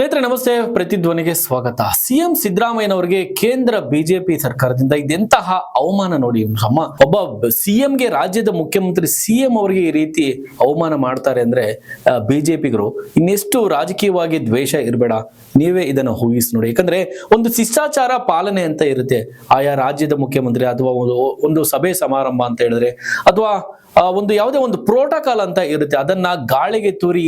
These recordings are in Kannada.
ಸ್ನೇಹಿತರೆ, ನಮಸ್ತೆ. ಪ್ರತಿಧ್ವನಿಗೆ ಸ್ವಾಗತ. ಸಿಎಂ ಸಿದ್ದರಾಮಯ್ಯನವರಿಗೆ ಕೇಂದ್ರ ಬಿಜೆಪಿ ಸರ್ಕಾರದಿಂದ ಇದೆಂತಹ ಅವಮಾನ ನೋಡಿ ಅಮ್ಮ ಒಬ್ಬ ಸಿಎಂಗೆ ರಾಜ್ಯದ ಮುಖ್ಯಮಂತ್ರಿ ಸಿಎಂ ಅವರಿಗೆ ಈ ರೀತಿ ಅವಮಾನ ಮಾಡ್ತಾರೆ ಅಂದ್ರೆ ಬಿಜೆಪಿಗರು ಇನ್ನೆಷ್ಟು ರಾಜಕೀಯವಾಗಿ ದ್ವೇಷ ಇರಬೇಡ. ನೀವೇ ಇದನ್ನು ಊಹಿಸಿ ನೋಡಿ. ಯಾಕಂದ್ರೆ ಒಂದು ಶಿಷ್ಟಾಚಾರ ಪಾಲನೆ ಅಂತ ಇರುತ್ತೆ. ಆಯಾ ರಾಜ್ಯದ ಮುಖ್ಯಮಂತ್ರಿ ಅಥವಾ ಒಂದು ಒಂದು ಸಭೆ ಸಮಾರಂಭ ಅಂತ ಹೇಳಿದ್ರೆ, ಅಥವಾ ಒಂದು ಯಾವುದೇ ಒಂದು ಪ್ರೋಟೋಕಾಲ್ ಅಂತ ಇರುತ್ತೆ. ಅದನ್ನ ಗಾಳಿಗೆ ತೂರಿ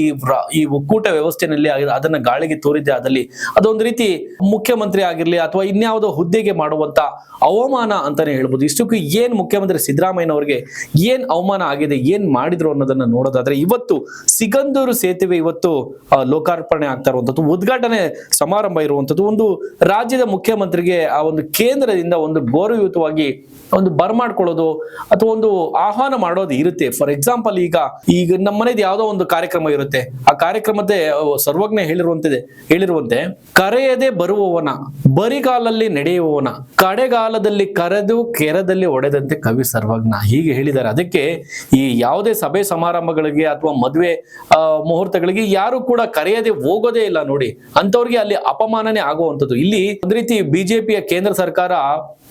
ಈ ಒಕ್ಕೂಟ ವ್ಯವಸ್ಥೆನಲ್ಲಿ ಅದನ್ನ ಗಾಳಿಗೆ ತೂರಿದ್ದೆ ಅದಲ್ಲಿ ಅದೊಂದು ರೀತಿ ಮುಖ್ಯಮಂತ್ರಿ ಆಗಿರ್ಲಿ ಅಥವಾ ಇನ್ಯಾವುದೋ ಹುದ್ದೆಗೆ ಮಾಡುವಂತ ಅವಮಾನ ಅಂತಾನೆ ಹೇಳ್ಬೋದು. ಇಷ್ಟಕ್ಕೂ ಏನ್ ಮುಖ್ಯಮಂತ್ರಿ ಸಿದ್ದರಾಮಯ್ಯನವರಿಗೆ ಏನ್ ಅವಮಾನ ಆಗಿದೆ, ಏನ್ ಮಾಡಿದ್ರು ಅನ್ನೋದನ್ನ ನೋಡೋದಾದ್ರೆ ಇವತ್ತು ಸಿಗಂದೂರು ಸೇತುವೆ ಇವತ್ತು ಲೋಕಾರ್ಪಣೆ ಆಗ್ತಾ ಇರುವಂತದ್ದು ಉದ್ಘಾಟನೆ ಸಮಾರಂಭ ಇರುವಂತದ್ದು ಒಂದು ರಾಜ್ಯದ ಮುಖ್ಯಮಂತ್ರಿಗೆ ಆ ಒಂದು ಕೇಂದ್ರದಿಂದ ಒಂದು ಗೌರವಯುತವಾಗಿ ಒಂದು ಬರ್ಮಾಡ್ಕೊಳ್ಳೋದು ಅಥವಾ ಒಂದು ಆಹ್ವಾನ ಮಾಡೋದು ಇರುತ್ತೆ. ಫಾರ್ ಎಕ್ಸಾಂಪಲ್ ಈಗ ಈಗ ನಮ್ಮ ಮನೇದು ಯಾವುದೋ ಒಂದು ಕಾರ್ಯಕ್ರಮ ಇರುತ್ತೆ. ಆ ಕಾರ್ಯಕ್ರಮದ ಸರ್ವಜ್ಞ ಹೇಳಿರುವಂತಿದೆ. ಹೇಳಿರುವಂತೆ, ಕರೆಯದೆ ಬರುವವನ, ಬರಿಗಾಲಲ್ಲಿ ನಡೆಯುವವನ, ಕಡೆಗಾಲದಲ್ಲಿ ಕರೆದು ಕೆರದಲ್ಲಿ ಒಡೆದಂತೆ ಕವಿ ಸರ್ವಜ್ಞ. ಹೀಗೆ ಹೇಳಿದ್ದಾರೆ. ಅದಕ್ಕೆ ಈ ಯಾವುದೇ ಸಭೆ ಸಮಾರಂಭಗಳಿಗೆ ಅಥವಾ ಮದುವೆ ಮುಹೂರ್ತಗಳಿಗೆ ಯಾರು ಕೂಡ ಕರೆಯದೆ ಹೋಗೋದೇ ಇಲ್ಲ ನೋಡಿ. ಅಂತವ್ರಿಗೆ ಅಲ್ಲಿ ಅಪಮಾನನೇ ಆಗುವಂಥದ್ದು. ಇಲ್ಲಿ ಒಂದ್ ರೀತಿ ಬಿಜೆಪಿಯ ಕೇಂದ್ರ ಸರ್ಕಾರ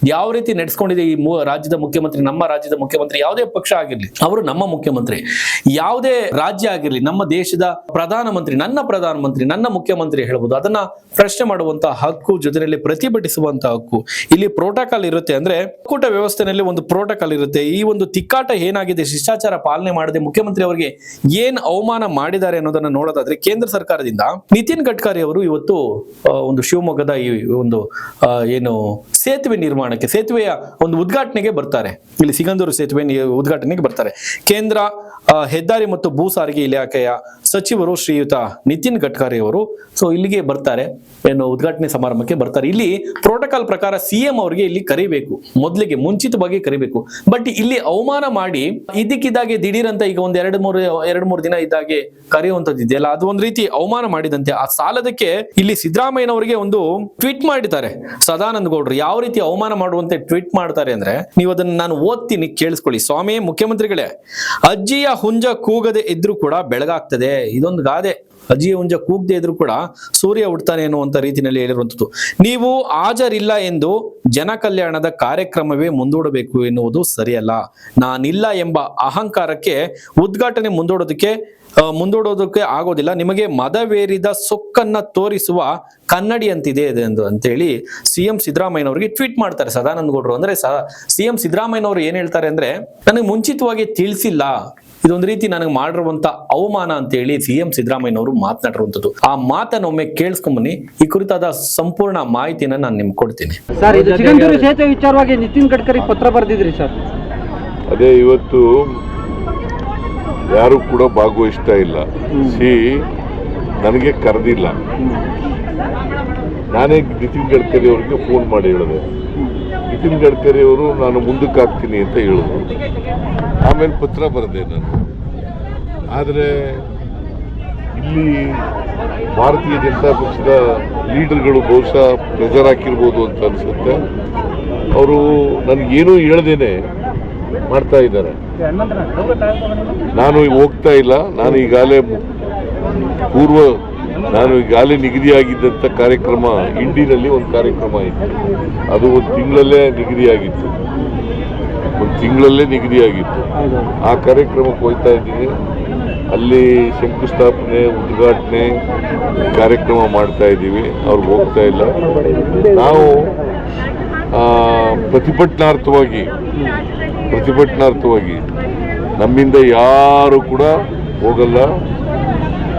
ಯಾವ ರೀತಿ ನಡೆಸ್ಕೊಂಡಿದೆ ಈ ರಾಜ್ಯದ ಮುಖ್ಯಮಂತ್ರಿ, ನಮ್ಮ ರಾಜ್ಯದ ಮುಖ್ಯಮಂತ್ರಿ, ಯಾವುದೇ ಪಕ್ಷ ಆಗಿರ್ಲಿ, ಅವರು ನಮ್ಮ ಮುಖ್ಯಮಂತ್ರಿ. ಯಾವುದೇ ರಾಜ್ಯ ಆಗಿರ್ಲಿ, ನಮ್ಮ ದೇಶದ ಪ್ರಧಾನಮಂತ್ರಿ ನನ್ನ ಪ್ರಧಾನಮಂತ್ರಿ ನನ್ನ ಮುಖ್ಯಮಂತ್ರಿ ಹೇಳ್ಬೋದು, ಅದನ್ನ ಪ್ರಶ್ನೆ ಮಾಡುವಂತಹ ಹಕ್ಕು, ಜೊತೆಯಲ್ಲಿ ಪ್ರತಿಭಟಿಸುವಂತಹ ಹಕ್ಕು ಇಲ್ಲಿ ಪ್ರೋಟೋಕಾಲ್ ಇರುತ್ತೆ. ಅಂದ್ರೆ ಒಕ್ಕೂಟ ವ್ಯವಸ್ಥೆನಲ್ಲಿ ಒಂದು ಪ್ರೋಟೋಕಾಲ್ ಇರುತ್ತೆ. ಈ ಒಂದು ತಿಕ್ಕಾಟ ಏನಾಗಿದೆ, ಶಿಷ್ಟಾಚಾರ ಪಾಲನೆ ಮಾಡದೆ ಮುಖ್ಯಮಂತ್ರಿ ಅವರಿಗೆ ಏನ್ ಅವಮಾನ ಮಾಡಿದ್ದಾರೆ ಅನ್ನೋದನ್ನ ನೋಡೋದಾದ್ರೆ, ಕೇಂದ್ರ ಸರ್ಕಾರದಿಂದ ನಿತಿನ್ ಗಡ್ಕರಿ ಅವರು ಇವತ್ತು ಒಂದು ಶಿವಮೊಗ್ಗದ ಈ ಒಂದು ಏನು ಸೇತುವೆ ನಿರ್ಮಾಣಕ್ಕೆ ಸೇತುವೆಯ ಒಂದು ಉದ್ಘಾಟನೆಗೆ ಬರ್ತಾರೆ. ಇಲ್ಲಿ ಸಿಗಂದೂರು ಸೇತುವೆ ಉದ್ಘಾಟನೆಗೆ ಬರ್ತಾರೆ. ಕೇಂದ್ರ ಹೆದ್ದಾರಿ ಮತ್ತು ಭೂ ಸಾರಿಗೆ ಇಲಾಖೆಯ ಸಚಿವರು ಶ್ರೀಯುತ ನಿತಿನ್ ಗಡ್ಕರಿ ಅವರು. ಸೊ ಇಲ್ಲಿಗೆ ಬರ್ತಾರೆ, ಏನು ಉದ್ಘಾಟನೆ ಸಮಾರಂಭಕ್ಕೆ ಬರ್ತಾರೆ. ಇಲ್ಲಿ ಪ್ರೋಟೋಕಾಲ್ ಪ್ರಕಾರ ಸಿಎಂ ಅವರಿಗೆ ಇಲ್ಲಿ ಕರಿಬೇಕು. ಮೊದಲಿಗೆ ಮುಂಚಿತವಾಗಿ ಕರಿಬೇಕು. ಬಟ್ ಇಲ್ಲಿ ಅವಮಾನ ಮಾಡಿ ಇದಕ್ಕಿದ್ದಾಗೆ ದಿಢೀರಂತ ಈಗ ಒಂದ್ ಎರಡು ಮೂರು ಎರಡು ಮೂರು ದಿನ ಇದ್ದಾಗೆ ಕರೆಯುವಂತದ್ದು ಇದೆಯಲ್ಲ, ಅದು ಒಂದ್ ರೀತಿ ಅವಮಾನ ಮಾಡಿದಂತೆ. ಆ ಸಾಲದಕ್ಕೆ ಇಲ್ಲಿ ಸಿದ್ದರಾಮಯ್ಯನವರಿಗೆ ಒಂದು ಟ್ವೀಟ್ ಮಾಡಿದ್ದಾರೆ. ಸದಾನಂದ ಗೌಡ್ರು, ಯಾವ ರೀತಿ ಅವಮಾನ ಮಾಡುವಂತೆ ಟ್ವೀಟ್ ಮಾಡ್ತಾರೆ ಅಂದ್ರೆ, ನೀವು ಅದನ್ನ ನಾನು ಓದ್ತೀನಿ, ಕೇಳಿಸ್ಕೊಳ್ಳಿ. ಸ್ವಾಮಿ, ಮುಖ್ಯಮಂತ್ರಿಗಳೇ, ಅಜ್ಜಿಯ ಹುಂಜ ಕೂಗದೆ ಇದ್ರೂ ಕೂಡ ಬೆಳಗಾಗ್ತದೆ. ಇದೊಂದು ಗಾದೆ. ಅಜ್ಜಿಯ ಹುಂಜ ಕೂಗದೆ ಇದ್ರು ಕೂಡ ಸೂರ್ಯ ಹುಡ್ತಾನೆ ಅನ್ನುವಂಥ ರೀತಿಯಲ್ಲಿ ಹೇಳಿರುವಂಥದ್ದು. ನೀವು ಹಾಜರಿಲ್ಲ ಎಂದು ಜನ ಕಲ್ಯಾಣದ ಕಾರ್ಯಕ್ರಮವೇ ಮುಂದೂಡಬೇಕು ಎನ್ನುವುದು ಸರಿಯಲ್ಲ. ನಾನಿಲ್ಲ ಎಂಬ ಅಹಂಕಾರಕ್ಕೆ ಉದ್ಘಾಟನೆ ಮುಂದೂಡೋದಕ್ಕೆ ಮುಂದೂಡೋದಕ್ಕೆ ಆಗೋದಿಲ್ಲ. ನಿಮಗೆ ಮದವೇರಿದ ಸೊಕ್ಕನ್ನ ತೋರಿಸುವ ಕನ್ನಡಿ ಅಂತಿದೆ ಎಂದು ಅಂತೇಳಿ ಸಿ ಎಂ ಸಿದ್ದರಾಮಯ್ಯನವರಿಗೆ ಟ್ವೀಟ್ ಮಾಡ್ತಾರೆ ಸದಾನಂದ ಗೌಡರು. ಅಂದ್ರೆ ಸಿ ಎಂ ಸಿದ್ದರಾಮಯ್ಯನವರು ಏನ್ ಹೇಳ್ತಾರೆ ಅಂದ್ರೆ, ನನಗೆ ಮುಂಚಿತವಾಗಿ ತಿಳಿಸಿಲ್ಲ. ಇದೊಂದು ರೀತಿ ನನಗೆ ಮಾಡಿರುವಂತ ಅವಮಾನ ಅಂತೇಳಿ ಸಿ ಎಂ ಸಿದ್ದರಾಮಯ್ಯನವರು ಮಾತನಾಡಿರುವಂತದ್ದು ಆ ಮಾತನ್ನ ಒಮ್ಮೆ ಕೇಳಿಸ್ಕೊಂಬನ್ನಿ. ಈ ಕುರಿತಾದ ಸಂಪೂರ್ಣ ಮಾಹಿತಿನ ನಾನು ನಿಮ್ಗೆ ಕೊಡ್ತೀನಿ. ಸರ್ ಸೇತುವೆ ವಿಚಾರವಾಗಿ ನಿತಿನ್ ಗಡ್ಕರಿ ಪತ್ರ ಬರೆದಿದ್ರಿ ಸರ್. ಅದೇ ಇವತ್ತು ಯಾರು ಕೂಡ ಭಾಗವಹಿಸ್ತಾ ಇಲ್ಲ. ಸಿ ನನಗೆ ಕರೆದಿಲ್ಲ. ನಾನೇ ನಿತಿನ್ ಗಡ್ಕರಿ ಅವರಿಗೆ ಫೋನ್ ಮಾಡಿ ಹೇಳಿದೆ. ನಿತಿನ್ ಗಡ್ಕರಿ ಅವರು ನಾನು ಮುಂದಕ್ಕೆ ಹಾಕ್ತೀನಿ ಅಂತ ಹೇಳಿದ್ರು. ಆಮೇಲೆ ಪತ್ರ ಬರೆದೆ ನಾನು. ಆದರೆ ಇಲ್ಲಿ ಭಾರತೀಯ ಜನತಾ ಪಕ್ಷದ ಲೀಡರ್ಗಳು ಬಹುಶಃ ಪ್ರೆಷರ್ ಹಾಕಿರ್ಬೋದು ಅಂತ ಅನಿಸುತ್ತೆ. ಅವರು ನನಗೇನೂ ಹೇಳ್ದೇನೆ ಮಾಡ್ತಾ ಇದ್ದಾರೆ. ನಾನು ಹೋಗ್ತಾ ಇಲ್ಲ. ನಾನು ಈಗಾಗಲೇ ಪೂರ್ವ ನಾನು ಈಗಾಗಲೇ ನಿಗದಿಯಾಗಿದ್ದಂಥ ಕಾರ್ಯಕ್ರಮ ಇಂಡಿನಲ್ಲಿ ಒಂದು ಕಾರ್ಯಕ್ರಮ ಇತ್ತು. ಅದು ಒಂದು ತಿಂಗಳಲ್ಲೇ ನಿಗದಿಯಾಗಿತ್ತು. ಒಂದು ತಿಂಗಳಲ್ಲೇ ನಿಗದಿಯಾಗಿತ್ತು. ಆ ಕಾರ್ಯಕ್ರಮಕ್ಕೆ ಹೋಗ್ತಾ ಇದ್ದೀವಿ. ಅಲ್ಲಿ ಶಂಕುಸ್ಥಾಪನೆ ಉದ್ಘಾಟನೆ ಕಾರ್ಯಕ್ರಮ ಮಾಡ್ತಾ ಇದ್ದೀವಿ. ಅವ್ರಿಗೆ ಹೋಗ್ತಾ ಇಲ್ಲ. ನಾವು ಪ್ರತಿಭಟನಾರ್ಥವಾಗಿ ಪ್ರತಿಭಟನಾರ್ಥವಾಗಿ ನಮ್ಮಿಂದ ಯಾರು ಕೂಡ ಹೋಗಲ್ಲ.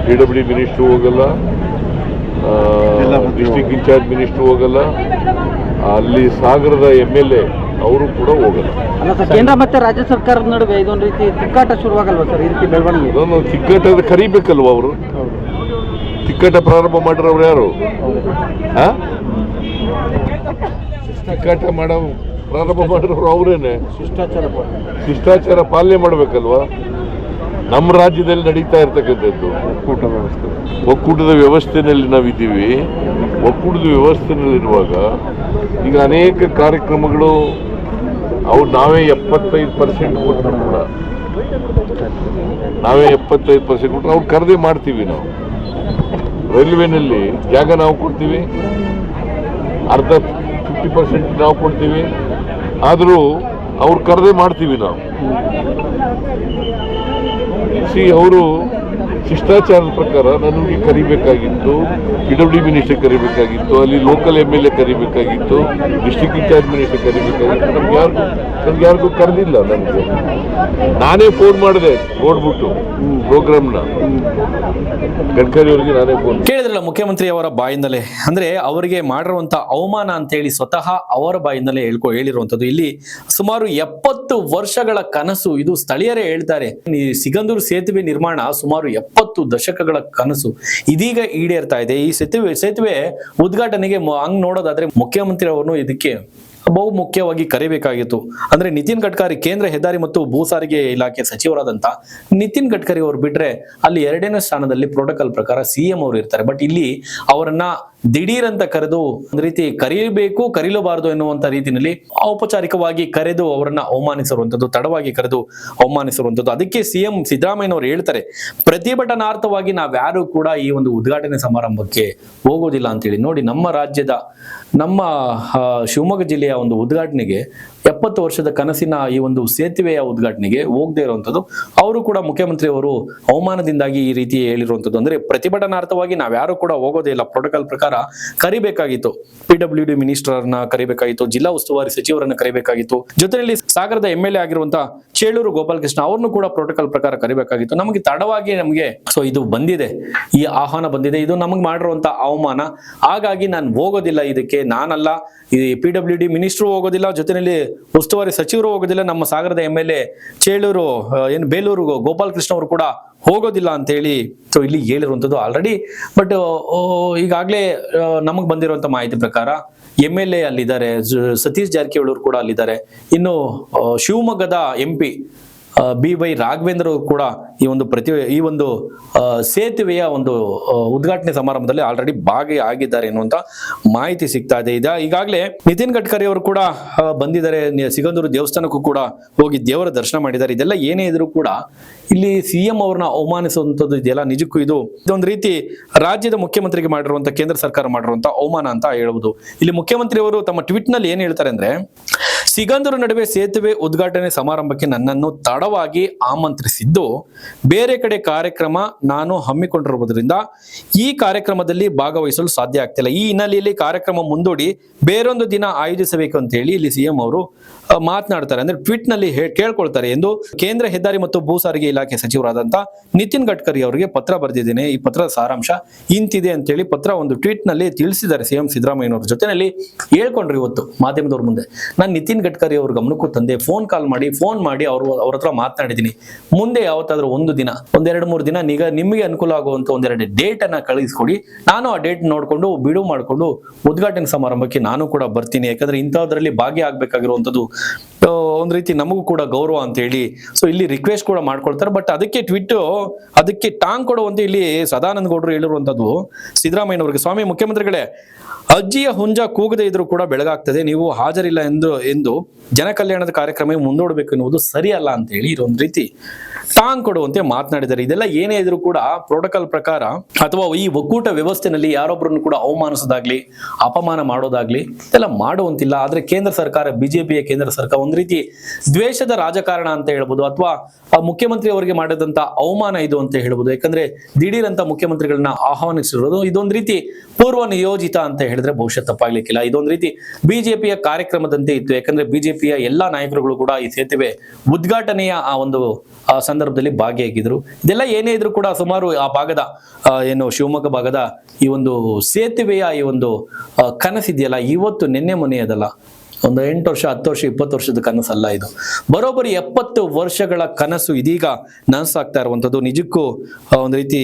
ಪಿ ಡಬ್ಲ್ಯೂ ಮಿನಿಸ್ಟ್ರು ಹೋಗಲ್ಲ. ಡಿಸ್ಟಿಕ್ ಇನ್ಚಾರ್ಜ್ ಮಿನಿಸ್ಟ್ರು ಹೋಗಲ್ಲ. ಅಲ್ಲಿ ಸಾಗರದ ಎಂ ಎಲ್ ಎ ಅವರು ಕೂಡ ಹೋಗಲ್ಲ. ಕೇಂದ್ರ ಮತ್ತೆ ರಾಜ್ಯ ಸರ್ಕಾರದ ನಡುವೆ ಇದೊಂದು ರೀತಿ ತಿಕ್ಕಾಟ ಶುರುವಾಗಲ್ವಾ ಸರ್ ಈ ರೀತಿ ಬೆಳವಣಿಗೆ? ತಿಕ್ಕಾಟ ತಿಕ್ಕಟ್ಟ ಕರಿಬೇಕಲ್ವ ಅವರು? ತಿಕ್ಕಾಟ ಪ್ರಾರಂಭ ಮಾಡಿರೋರು ಯಾರು? ಆ? ತಿಕ್ಕಾಟ ಮಾಡೋ ಪ್ರಾರಂಭ ಮಾಡಿರೋರು ಅವರೇನೆ? ಶಿಷ್ಟಾಚಾರ ಶಿಷ್ಟಾಚಾರ ಪಾಲನೆ ಮಾಡಬೇಕಲ್ವಾ? ನಮ್ಮ ರಾಜ್ಯದಲ್ಲಿ ನಡೀತಾ ಇರ್ತಕ್ಕಂಥದ್ದು. ಒಕ್ಕೂಟ ವ್ಯವಸ್ಥೆ. ಒಕ್ಕೂಟದ ವ್ಯವಸ್ಥೆನಲ್ಲಿ ನಾವಿದ್ದೀವಿ. ಒಕ್ಕೂಟದ ವ್ಯವಸ್ಥೆನಲ್ಲಿರುವಾಗ ಈಗ ಅನೇಕ ಕಾರ್ಯಕ್ರಮಗಳು ಅವು ನಾವೇ ಎಪ್ಪತ್ತೈದು ಪರ್ಸೆಂಟ್ ಕೊಟ್ಟರು ಕೂಡ. ನಾವೇ ಎಪ್ಪತ್ತೈದು ಪರ್ಸೆಂಟ್ ಕೊಟ್ಟರು. ಅವ್ರು ಖರೀದಿ ಮಾಡ್ತೀವಿ ನಾವು. ರೈಲ್ವೆನಲ್ಲಿ ಜಾಗ ನಾವು ಕೊಡ್ತೀವಿ. ಅರ್ಧ ಫಿಫ್ಟಿ ಪರ್ಸೆಂಟ್ ನಾವು ಕೊಡ್ತೀವಿ. ಆದರೂ ಅವ್ರು ಕರೆದೇ ಮಾಡ್ತೀವಿ ನಾವು. ಸಿ ಅವರು ಶಿಷ್ಟಾಚಾರದ ಪ್ರಕಾರ ನನಗೆ ಕರಿಬೇಕಾಗಿತ್ತು ಪಿ ಡಬ್ಲ್ಯೂ ಮಿನಿಸ್ಟರ್ ಕರಿಬೇಕಾಗಿತ್ತು, ಅಲ್ಲಿ ಲೋಕಲ್ ಎಂ ಎಲ್ ಎ ಕರಿಬೇಕಾಗಿತ್ತು ಡಿಸ್ಟ್ರಿಕ್ಟ್ ಇನ್ಚಾರ್ಜ್ ಮಿನಿಸ್ಟರ್ ಕರಿಬೇಕಾಗಿತ್ತು. ನಮ್ಗೆ ಯಾರಿಗೂ ನಮ್ಗೆ ಯಾರಿಗೂ ಕರೆದಿಲ್ಲ ನನಗೆ. ನಾನೇ ಫೋನ್ ಮಾಡಿದೆ, ನೋಡ್ಬಿಟ್ಟು ಪ್ರೋಗ್ರಾಮ್ನ ಗಡ್ಕರಿ ಅವರಿಗೆ ನಾನೇ ಫೋನ್ ಕೇಳಿದ್ರಲ್ಲ ಮುಖ್ಯಮಂತ್ರಿ ಅವರ ಬಾಯಿಂದಲೇ, ಅಂದ್ರೆ ಅವರಿಗೆ ಮಾಡಿರುವಂತ ಅವಮಾನ ಅಂತ ಹೇಳಿ ಸ್ವತಃ ಅವರ ಬಾಯಿಂದಲೇ ಹೇಳ್ಕೊ ಹೇಳಿರುವಂತದ್ದು ಇಲ್ಲಿ ಸುಮಾರು ಎಪ್ಪತ್ತು ವರ್ಷಗಳ ಕನಸು ಇದು ಸ್ಥಳೀಯರೇ ಹೇಳ್ತಾರೆ. ಸಿಗಂದೂರು ಸೇತುವೆ ನಿರ್ಮಾಣ ಸುಮಾರು ಎಪ್ಪತ್ತು ದಶಕಗಳ ಕನಸು ಇದೀಗ ಈಡೇರ್ತಾ ಇದೆ. ಈ ಸೇತುವೆ ಸೇತುವೆ ಉದ್ಘಾಟನೆಗೆ ಹಂಗ್ ನೋಡೋದಾದ್ರೆ ಮುಖ್ಯಮಂತ್ರಿ ಅವರು ಇದಕ್ಕೆ ಬಹು ಮುಖ್ಯವಾಗಿ ಕರಿಬೇಕಾಗಿತ್ತು. ಅಂದ್ರೆ ನಿತಿನ್ ಗಡ್ಕರಿ ಕೇಂದ್ರ ಹೆದ್ದಾರಿ ಮತ್ತು ಭೂ ಸಾರಿಗೆ ಇಲಾಖೆ ಸಚಿವರಾದಂತ ನಿತಿನ್ ಗಡ್ಕರಿ ಅವರು ಬಿಟ್ರೆ ಅಲ್ಲಿ ಎರಡನೇ ಸ್ಥಾನದಲ್ಲಿ ಪ್ರೋಟೋಕಾಲ್ ಪ್ರಕಾರ ಸಿಎಂ ಅವರು ಇರ್ತಾರೆ. ಬಟ್ ಇಲ್ಲಿ ಅವರನ್ನ ದಿಢೀರ್ ಅಂತ ಕರೆದು ಒಂದ್ ರೀತಿ ಕರೀಬೇಕು, ಕರೀಲಬಾರದು ಎನ್ನುವಂತ ರೀತಿಯಲ್ಲಿ ಔಪಚಾರಿಕವಾಗಿ ಕರೆದು ಅವರನ್ನ ಅವಮಾನಿಸಿರುವಂತದ್ದು, ತಡವಾಗಿ ಕರೆದು ಅವಮಾನಿಸಿರುವಂತದ್ದು. ಅದಕ್ಕೆ ಸಿಎಂ ಸಿದ್ದರಾಮಯ್ಯನವರು ಹೇಳ್ತಾರೆ, ಪ್ರತಿಭಟನಾರ್ಥವಾಗಿ ನಾವ್ಯಾರು ಕೂಡ ಈ ಒಂದು ಉದ್ಘಾಟನೆ ಸಮಾರಂಭಕ್ಕೆ ಹೋಗೋದಿಲ್ಲ ಅಂತೇಳಿ. ನೋಡಿ ನಮ್ಮ ರಾಜ್ಯದ ನಮ್ಮ ಶಿವಮೊಗ್ಗ ಜಿಲ್ಲೆಯ ಒಂದು ಉದ್ಘಾಟನೆಗೆ ಎಪ್ಪತ್ತು ವರ್ಷದ ಕನಸಿನ ಈ ಒಂದು ಸೇತುವೆಯ ಉದ್ಘಾಟನೆಗೆ ಹೋಗದೆ ಇರುವಂಥದ್ದು, ಅವರು ಕೂಡ ಮುಖ್ಯಮಂತ್ರಿ ಅವರು ಅವಮಾನದಿಂದಾಗಿ ಈ ರೀತಿ ಹೇಳಿರುವಂಥದ್ದು. ಅಂದ್ರೆ ಪ್ರತಿಭಟನಾರ್ಥವಾಗಿ ನಾವ್ಯಾರು ಕೂಡ ಹೋಗೋದೇ ಇಲ್ಲ. ಪ್ರೋಟೋಕಾಲ್ ಪ್ರಕಾರ ಕರಿಬೇಕಾಗಿತ್ತು. ಪಿ ಡಬ್ಲ್ಯೂ ಡಿ ಮಿನಿಸ್ಟರ್ನ ಕರಿಬೇಕಾಗಿತ್ತು, ಜಿಲ್ಲಾ ಉಸ್ತುವಾರಿ ಸಚಿವರನ್ನ ಕರಿಬೇಕಾಗಿತ್ತು. ಜೊತೆಯಲ್ಲಿ ಸಾಗರದ ಎಂ ಎಲ್ ಎ ಆಗಿರುವಂತಹ ಚೇಳೂರು ಗೋಪಾಲಕೃಷ್ಣ ಅವ್ರನ್ನು ಕೂಡ ಪ್ರೋಟೋಕಾಲ್ ಪ್ರಕಾರ ಕರಿಬೇಕಾಗಿತ್ತು. ನಮಗೆ ತಡವಾಗಿ ನಮಗೆ ಸೊ ಇದು ಬಂದಿದೆ. ಈ ಆಹ್ವಾನ ಬಂದಿದೆ. ಇದು ನಮಗೆ ಮಾಡಿರುವಂತ ಅವಮಾನ. ಹಾಗಾಗಿ ನಾನು ಹೋಗೋದಿಲ್ಲ ಇದಕ್ಕೆ. ನಾನಲ್ಲ. ಈ ಪಿ ಡಬ್ಲ್ಯೂ ಡಿ ಮಿನಿಸ್ಟ್ರು ಹೋಗೋದಿಲ್ಲ. ಜೊತೆಯಲ್ಲಿ ಉಸ್ತುವಾರಿ ಸಚಿವರು ಹೋಗೋದಿಲ್ಲ, ನಮ್ಮ ಸಾಗರದ ಎಂ ಎಲ್ ಎ ಚೇಳೂರು ಏನು ಬೇಲೂರು ಗೋಪಾಲ ಕೃಷ್ಣ ಅವರು ಕೂಡ ಹೋಗೋದಿಲ್ಲ ಅಂತ ಹೇಳಿ ಸೊ ಇಲ್ಲಿ ಹೇಳಿರುವಂಥದ್ದು ಆಲ್ರೆಡಿ ಬಟ್ ಈಗಾಗಲೇ ನಮಗೆ ಬಂದಿರುವಂಥ ಮಾಹಿತಿ ಪ್ರಕಾರ ಎಂ ಎಲ್ ಎ ಅಲ್ಲಿದ್ದಾರೆ ಸತೀಶ್ ಜಾರಕಿಹೊಳಿ ಕೂಡ ಅಲ್ಲಿದ್ದಾರೆ. ಇನ್ನು ಶಿವಮೊಗ್ಗದ M P B Y Raghavendra ಕೂಡ ಈ ಒಂದು ಪ್ರತಿ ಈ ಒಂದು ಸೇತುವೆಯ ಒಂದು ಉದ್ಘಾಟನೆ ಸಮಾರಂಭದಲ್ಲಿ ಆಲ್ರೆಡಿ ಭಾಗಿಯಾಗಿದ್ದಾರೆ ಎನ್ನುವಂತ ಮಾಹಿತಿ ಸಿಗ್ತಾ ಇದೆ. ಈಗ, ಈಗಾಗಲೇ ನಿತಿನ್ ಗಡ್ಕರಿ ಅವರು ಕೂಡ ಬಂದಿದ್ದಾರೆ. ಸಿಗಂದೂರು ದೇವಸ್ಥಾನಕ್ಕೂ ಕೂಡ ಹೋಗಿ ದೇವರ ದರ್ಶನ ಮಾಡಿದ್ದಾರೆ. ಇದೆಲ್ಲ ಏನೇ ಇದ್ರೂ ಕೂಡ ಇಲ್ಲಿ ಸಿಎಂ ಅವ್ರನ್ನ ಅವಮಾನಿಸುವಂಥದ್ದು ಇದೆಯಲ್ಲ, ನಿಜಕ್ಕೂ ಇದು. ಇದೊಂದು ರೀತಿ ರಾಜ್ಯದ ಮುಖ್ಯಮಂತ್ರಿಗೆ ಮಾಡಿರುವಂತ ಕೇಂದ್ರ ಸರ್ಕಾರ ಮಾಡಿರುವಂತ ಅವಮಾನ ಅಂತ ಹೇಳಬಹುದು ಇಲ್ಲಿ ಮುಖ್ಯಮಂತ್ರಿ ಅವರು ತಮ್ಮ ಟ್ವೀಟ್ನಲ್ಲಿ ಏನ್ ಹೇಳ್ತಾರೆ ಅಂದ್ರೆ ಸಿಗಂದೂರು ನಡುವೆ ಸೇತುವೆ ಉದ್ಘಾಟನೆ ಸಮಾರಂಭಕ್ಕೆ ನನ್ನನ್ನು ತಡವಾಗಿ ಆಮಂತ್ರಿಸಿದ್ದು, ಬೇರೆ ಕಡೆ ಕಾರ್ಯಕ್ರಮ ನಾನು ಹಮ್ಮಿಕೊಂಡಿರುವುದರಿಂದ ಈ ಕಾರ್ಯಕ್ರಮದಲ್ಲಿ ಭಾಗವಹಿಸಲು ಸಾಧ್ಯ ಆಗ್ತಿಲ್ಲ. ಈ ಹಿನ್ನೆಲೆಯಲ್ಲಿ ಕಾರ್ಯಕ್ರಮ ಮುಂದೂಡಿ ಬೇರೊಂದು ದಿನ ಆಯೋಜಿಸಬೇಕು ಅಂತ ಹೇಳಿ ಇಲ್ಲಿ ಸಿಎಂ ಅವರು ಮಾತನಾಡ್ತಾರೆ. ಅಂದ್ರೆ ಟ್ವೀಟ್ನಲ್ಲಿ ಕೇಳ್ಕೊಳ್ತಾರೆ ಎಂದು ಕೇಂದ್ರ ಹೆದ್ದಾರಿ ಮತ್ತು ಭೂ ಸಾರಿಗೆ ಸಚಿವರಾದಂತ ನಿತಿನ್ ಗಡ್ಕರಿ ಅವರಿಗೆ ಪತ್ರ ಬರೆದಿದ್ದೇನೆ. ಈ ಪತ್ರದ ಸಾರಾಂಶ ಇಂತಿದೆ ಅಂತೇಳಿ ಪತ್ರ ಒಂದು ಟ್ವೀಟ್ನಲ್ಲಿ ತಿಳಿಸಿದ್ದಾರೆ ಸಿಎಂ ಸಿದ್ದರಾಮಯ್ಯನವ್ರ ಜೊತೆನಲ್ಲಿ ಹೇಳ್ಕೊಂಡ್ರು ಇವತ್ತು ಮಾಧ್ಯಮದವ್ರ ಮುಂದೆ. ನಾನು ನಿತಿನ್ ಗಡ್ಕರಿ ಅವ್ರ ಗಮನಕ್ಕೂ ತಂದೆ ಫೋನ್ ಕಾಲ್ ಮಾಡಿ ಫೋನ್ ಮಾಡಿ ಅವರು ಅವ್ರ ಹತ್ರ ಮಾತನಾಡಿದೀನಿ ಮುಂದೆ ಯಾವತ್ತಾದ್ರೂ ಒಂದು ದಿನ ಒಂದೆರಡು ಮೂರು ದಿನ ನಿಗ ನಿಮಗೆ ಅನುಕೂಲ ಆಗುವಂತ ಒಂದೆರಡು ಡೇಟ್ ಅನ್ನ ಕಳಿಸ್ಕೊಡಿ. ನಾನು ಆ ಡೇಟ್ ನೋಡ್ಕೊಂಡು ಬಿಡುವು ಮಾಡಿಕೊಂಡು ಉದ್ಘಾಟನೆ ಸಮಾರಂಭಕ್ಕೆ ನಾನು ಕೂಡ ಬರ್ತೀನಿ. ಯಾಕಂದ್ರೆ ಇಂಥದ್ರಲ್ಲಿ ಭಾಗಿಯಾಗಬೇಕಾಗಿರುವಂಥದ್ದು ಆ, ಒಂದ್ ರೀತಿ ನಮಗೂ ಕೂಡ ಗೌರವ ಅಂತ ಹೇಳಿ ಸೊ ಇಲ್ಲಿ ರಿಕ್ವೆಸ್ಟ್ ಕೂಡ ಮಾಡ್ಕೊಳ್ತಾರೆ. ಬಟ್ ಅದಕ್ಕೆ ಟ್ವಿಟ್ ಅದಕ್ಕೆ ಟಾಂಗ್ ಕೊಡುವಂತೆ ಇಲ್ಲಿ ಸದಾನಂದ ಗೌಡರು ಹೇಳಿರುವಂತದ್ದು, ಸಿದ್ದರಾಮಯ್ಯನವರಿಗೆ. ಸ್ವಾಮಿ, ಮುಖ್ಯಮಂತ್ರಿಗಳೇ ಅಜ್ಜಿಯ ಹುಂಜ ಕೂಗದೆ ಇದ್ರೂ ಕೂಡ ಬೆಳಗಾಗ್ತದೆ. ನೀವು ಹಾಜರಿಲ್ಲ ಎಂದು ಎಂದು ಜನಕಲ್ಯಾಣದ ಕಾರ್ಯಕ್ರಮ ಮುಂದೂಡಬೇಕು ಎನ್ನುವುದು ಸರಿಯಲ್ಲ ಅಂತ ಹೇಳಿ ಇದೊಂದು ರೀತಿ ಟಾಂಗ್ ಕೊಡುವಂತೆ ಮಾತನಾಡಿದ್ದಾರೆ. ಇದೆಲ್ಲ ಏನೇ ಇದ್ರೂ ಕೂಡ ಪ್ರೋಟೋಕಾಲ್ ಪ್ರಕಾರ ಅಥವಾ ಈ ಒಕ್ಕೂಟ ವ್ಯವಸ್ಥೆನಲ್ಲಿ ಯಾರೊಬ್ಬರನ್ನು ಕೂಡ ಅವಮಾನಿಸೋದಾಗ್ಲಿ, ಅಪಮಾನ ಮಾಡೋದಾಗ್ಲಿ ಇದೆಲ್ಲ ಮಾಡುವಂತಿಲ್ಲ. ಆದ್ರೆ ಕೇಂದ್ರ ಸರ್ಕಾರ, ಬಿಜೆಪಿಯ ಕೇಂದ್ರ ಸರ್ಕಾರ ಒಂದ್ ರೀತಿ ದ್ವೇಷದ ರಾಜಕಾರಣ ಅಂತ ಹೇಳ್ಬೋದು ಅಥವಾ ಮುಖ್ಯಮಂತ್ರಿ ಅವರಿಗೆ ಮಾಡಿದಂತ ಅವಮಾನ ಇದು ಅಂತ ಹೇಳ್ಬೋದು. ಯಾಕಂದ್ರೆ ದಿಢೀರ್ ಅಂತ ಮುಖ್ಯಮಂತ್ರಿಗಳನ್ನ ಆಹ್ವಾನಿಸಿರೋದು ಇದೊಂದು ರೀತಿ ಪೂರ್ವ ನಿಯೋಜಿತ ಅಂತ ಹೇಳಿದ್ರೆ ಬಹುಶಃ ತಪ್ಪಾಗ್ಲಿಕ್ಕಿಲ್ಲ. ಇದೊಂದು ರೀತಿ ಬಿಜೆಪಿಯ ಕಾರ್ಯಕ್ರಮದಂತೆ ಇತ್ತು. ಯಾಕಂದ್ರೆ ಬಿಜೆಪಿಯ ಎಲ್ಲಾ ನಾಯಕರುಗಳು ಕೂಡ ಈ ಸೇತುವೆ ಉದ್ಘಾಟನೆಯ ಆ ಒಂದು ಸಂದರ್ಭದಲ್ಲಿ ಭಾಗಿಯಾಗಿದ್ರು. ಇದೆಲ್ಲ ಏನೇ ಇದ್ರು ಕೂಡ ಸುಮಾರು ಆ ಭಾಗದ ಏನು ಶಿವಮೊಗ್ಗ ಭಾಗದ ಈ ಒಂದು ಸೇತುವೆಯ ಈ ಒಂದು ಕನಸಿದೆಯಲ್ಲ. ಇವತ್ತು ನಿನ್ನೆ ಮೊನೆಯದಲ್ಲ ಒಂದು ಎಂಟು ವರ್ಷ, ಹತ್ತು ವರ್ಷ, ಇಪ್ಪತ್ತು ವರ್ಷದ ಕನಸಲ್ಲ ಇದು. ಬರೋಬ್ಬರಿ ಎಪ್ಪತ್ತು ವರ್ಷಗಳ ಕನಸು ಇದೀಗ ನನಸಾಗ್ತಾ ಇರುವಂತದ್ದು ನಿಜಕ್ಕೂ ಒಂದು ರೀತಿ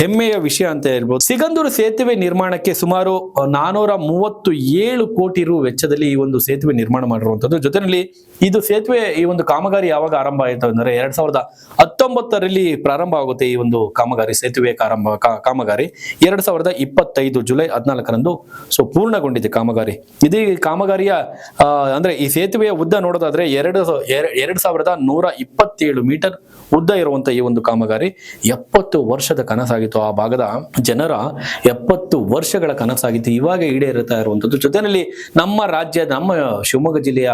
ಹೆಮ್ಮೆಯ ವಿಷಯ ಅಂತ ಹೇಳ್ಬೋದು. ಸಿಗಂದೂರು ಸೇತುವೆ ನಿರ್ಮಾಣಕ್ಕೆ ಸುಮಾರು ನಾನೂರ ಮೂವತ್ತು ಏಳು ಕೋಟಿ ರು ವೆಚ್ಚದಲ್ಲಿ ಈ ಒಂದು ಸೇತುವೆ ನಿರ್ಮಾಣ ಮಾಡಿರುವಂತದ್ದು ಜೊತೆಯಲ್ಲಿ ಇದು ಸೇತುವೆ, ಈ ಒಂದು ಕಾಮಗಾರಿ ಯಾವಾಗ ಆರಂಭ ಆಯಿತು ಅಂದರೆ ಎರಡ್ ಸಾವಿರದ ಹತ್ತೊಂಬತ್ತರಲ್ಲಿ ಪ್ರಾರಂಭ ಆಗುತ್ತೆ ಈ ಒಂದು ಕಾಮಗಾರಿ, ಸೇತುವೆ ಕಾರಂಭ ಕಾಮಗಾರಿ. ಎರಡ್ ಸಾವಿರದ ಇಪ್ಪತ್ತೈದು ಜುಲೈ ಹದಿನಾಲ್ಕರಂದು, ಸೊ ಪೂರ್ಣಗೊಂಡಿದೆ ಕಾಮಗಾರಿ. ಇದೇ ಕಾಮಗಾರಿಯ ಅಂದ್ರೆ ಈ ಸೇತುವೆಯ ಉದ್ದ ನೋಡೋದಾದ್ರೆ ಎರಡು ಎರ- ಎರಡು ಸಾವಿರದ ನೂರ ಇಪ್ಪತ್ತೇಳು ಮೀಟರ್ ಉದ್ದ ಇರುವಂತ ಈ ಒಂದು ಕಾಮಗಾರಿ ಎಪ್ಪತ್ತು ವರ್ಷದ ಕನಸಾಗಿತ್ತು. ಆ ಭಾಗದ ಜನರ ಎಪ್ಪತ್ತು ವರ್ಷಗಳ ಕನಸಾಗಿತ್ತು. ಇವಾಗ ಈಡೇರುತ್ತಾ ಇರುವಂತದ್ದು. ಜೊತೆಯಲ್ಲಿ ನಮ್ಮ ರಾಜ್ಯ, ನಮ್ಮ ಶಿವಮೊಗ್ಗ ಜಿಲ್ಲೆಯ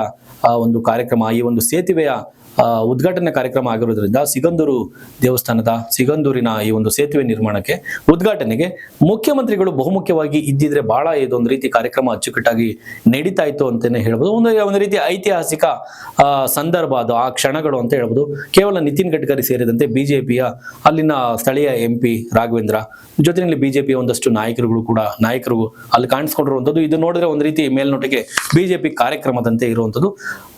ಒಂದು ಕಾರ್ಯಕ್ರಮ, ಈ ಒಂದು ಸೇತುವೆಯ ಉದ್ಘಾಟನೆ ಕಾರ್ಯಕ್ರಮ ಆಗಿರೋದ್ರಿಂದ ಸಿಗಂದೂರು ದೇವಸ್ಥಾನದ, ಸಿಗಂದೂರಿನ ಈ ಒಂದು ಸೇತುವೆ ನಿರ್ಮಾಣಕ್ಕೆ, ಉದ್ಘಾಟನೆಗೆ ಮುಖ್ಯಮಂತ್ರಿಗಳು ಬಹುಮುಖ್ಯವಾಗಿ ಇದ್ದಿದ್ರೆ ಬಹಳ ಇದೊಂದು ರೀತಿ ಕಾರ್ಯಕ್ರಮ ಅಚ್ಚುಕಟ್ಟಾಗಿ ನಡೀತಾ ಇತ್ತು ಅಂತಾನೆ ಹೇಳ್ಬೋದು. ಒಂದು ಒಂದು ರೀತಿ ಐತಿಹಾಸಿಕ ಸಂದರ್ಭ ಅದು, ಆ ಕ್ಷಣಗಳು ಅಂತ ಹೇಳ್ಬೋದು. ಕೇವಲ ನಿತಿನ್ ಗಡ್ಕರಿ ಸೇರಿದಂತೆ ಬಿಜೆಪಿಯ ಅಲ್ಲಿನ ಸ್ಥಳೀಯ ಎಂ ಪಿ ರಾಘವೇಂದ್ರ, ಜೊತೆಯಲ್ಲಿ ಬಿಜೆಪಿಯ ಒಂದಷ್ಟು ನಾಯಕರುಗಳು ಕೂಡ ನಾಯಕರು ಅಲ್ಲಿ ಕಾಣಿಸ್ಕೊಂಡಿರುವಂಥದ್ದು. ಇದು ನೋಡಿದ್ರೆ ಒಂದು ರೀತಿ ಮೇಲ್ನೋಟಕ್ಕೆ ಬಿಜೆಪಿ ಕಾರ್ಯಕ್ರಮದಂತೆ ಇರುವಂಥದ್ದು.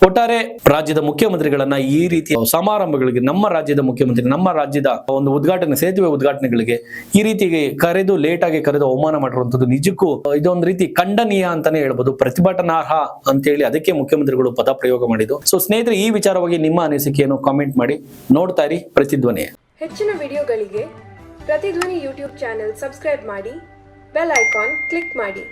ಒಟ್ಟಾರೆ ರಾಜ್ಯದ ಮುಖ್ಯಮಂತ್ರಿಗಳನ್ನ ಈ ರೀತಿಯ ಸಮಾರಂಭಗಳಿಗೆ, ನಮ್ಮ ರಾಜ್ಯದ ಮುಖ್ಯಮಂತ್ರಿ, ನಮ್ಮ ರಾಜ್ಯದ ಒಂದು ಉದ್ಘಾಟನೆ, ಸೇತುವೆ ಉದ್ಘಾಟನೆಗಳಿಗೆ ಈ ರೀತಿಗೆ ಕರೆದು ಲೇಟ್ ಆಗಿ ಕರೆದು ಅವಮಾನ ಮಾಡಿರುವಂಥದ್ದು ನಿಜಕ್ಕೂ ಇದೊಂದು ರೀತಿ ಖಂಡನೀಯ ಅಂತಾನೆ ಹೇಳ್ಬೋದು. ಪ್ರತಿಭಟನಾರ್ಹ ಅಂತೇಳಿ ಅದಕ್ಕೆ ಮುಖ್ಯಮಂತ್ರಿಗಳು ಪದ ಪ್ರಯೋಗ ಮಾಡಿದ್ದು. ಸೊ ಸ್ನೇಹಿತರೆ, ಈ ವಿಚಾರವಾಗಿ ನಿಮ್ಮ ಅನಿಸಿಕೆಯನ್ನು ಕಾಮೆಂಟ್ ಮಾಡಿ. ನೋಡ್ತಾ ಇರಿ ಪ್ರತಿಧ್ವನಿ. ಹೆಚ್ಚಿನ ವಿಡಿಯೋಗಳಿಗೆ ಪ್ರತಿಧ್ವನಿ ಯೂಟ್ಯೂಬ್ ಚಾನೆಲ್ ಸಬ್ಸ್ಕ್ರೈಬ್ ಮಾಡಿ. ಬೆಲ್ ಐಕಾನ್ ಕ್ಲಿಕ್ ಮಾಡಿ.